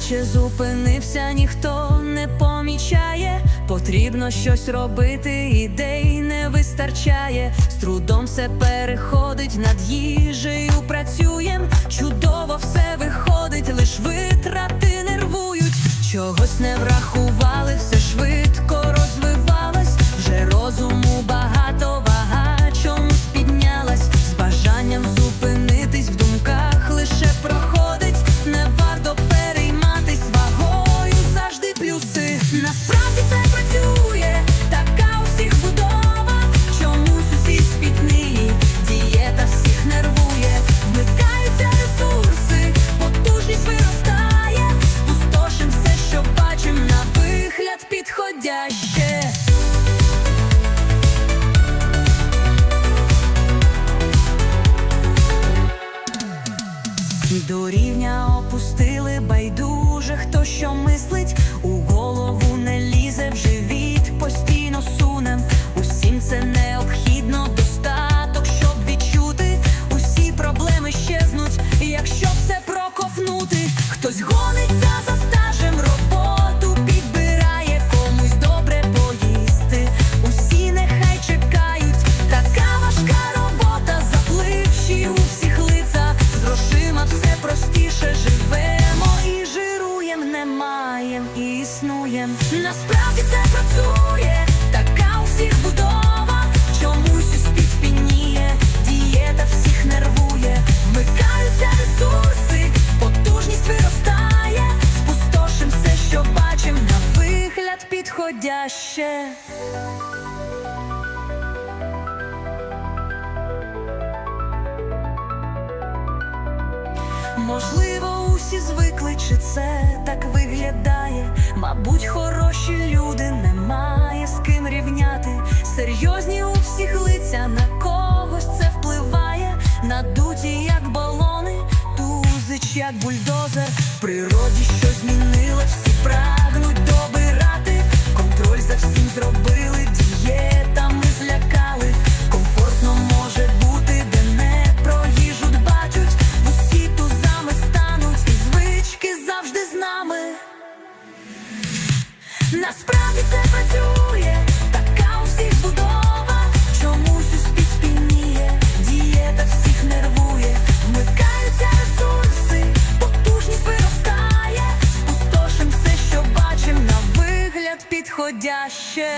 наче зупинився, ніхто не помічає. Потрібно щось робити, ідей не вистачає. З трудом все переходить над їжею. Працюєм, чудово все виходить, лиш витрати нервують. Чогось не врахували, duri не маєм і існуєм. Насправді це працює, така у всіх будова. Чомусь успіх спініє, дієта всіх нервує, вмикаються ресурси, потужність виростає, спустошим все, що бачим, на вигляд підходяще. Можливо, усі звикли, чи це так виглядає. Мабуть, хороші люди немає з ким рівняти. Серйозні у всіх лиця на когось це впливає. Надуті, як балони, тузич, як бульдозер. В природі щось змінило, підходяще.